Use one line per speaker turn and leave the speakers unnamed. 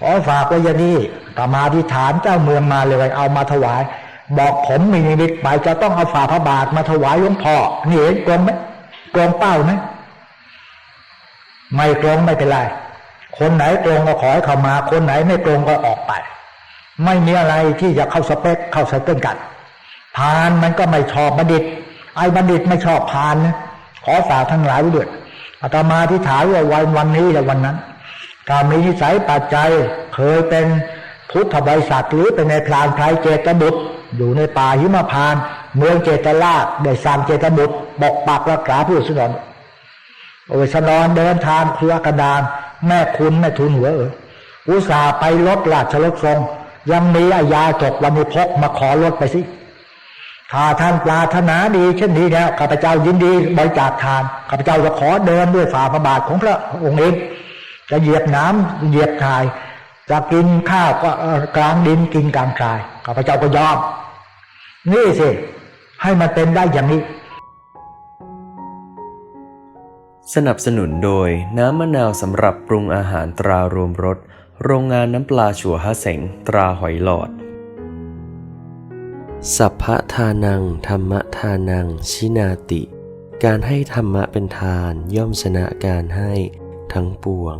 ขอฝากไว้อย่างนี้ตมาธิษฐานเจ้าเมืองมาเลยเอามาถวาย บอกผมมีนิมิตไปจะต้องเอาฝ่าพระบาทมาถวายหลวงพ่อนี่เห็นตรงไหมตรงเป้าไหมไม่ตรงไม่เป็นไรคนไหนตรงก็ขอให้เข้ามา คนไหนไม่ตรงก็ออกไป ไม่มีอะไรที่จะเข้าสเปคเข้าสเปคกันพานมันก็ไม่ชอบบัณฑิต ไอ้บัณฑิตไม่ชอบพานนะขอฝากทั้งหลายด้วยอาตมาที่ถามว่าวันวันนี้และวันนั้น ถ้ามีนิสัยปัจจัยเคยเป็นพุทธบริษัทหรือเป็นในพรานไพรเจตบุตร อยู่ในป่าหิมพานต์เมืองเจตราชได้สร้างเจตบุตรบอกปักรักษาผู้สนนโอ้ยสนอนเดินทางเครือกระดาน แม่คุณแม่ทุนหัวเอออุตส่าห์ไปลดราชรถทรง ยังมีอายาจกวันนี้พกมาขอลดไปสิถ้าท่านปราถนาดีเช่นนี้แล้วข้าพเจ้ายินดีบริจาคทานข้าพเจ้าจะขอเดินด้วยฝ่าพระบาทของพระองค์เอง จะเหยียบน้ำเหยียบทรายจะกินข้าวก็กลางดินกินกลางทรายข้าพเจ้าก็ยอมนี่สิให้มันเป็นได้อย่างนี้
สนับสนุนโดยน้ำมะนาวสำหรับปรุงอาหารตรารวมรสโรงงานน้ำปลาชัวฮะเสงตราหอยหลอด สัพพะทานัง ธรรมทานัง ชินาติ การให้ธรรมะเป็นทานย่อมชนะการให้ทั้งปวง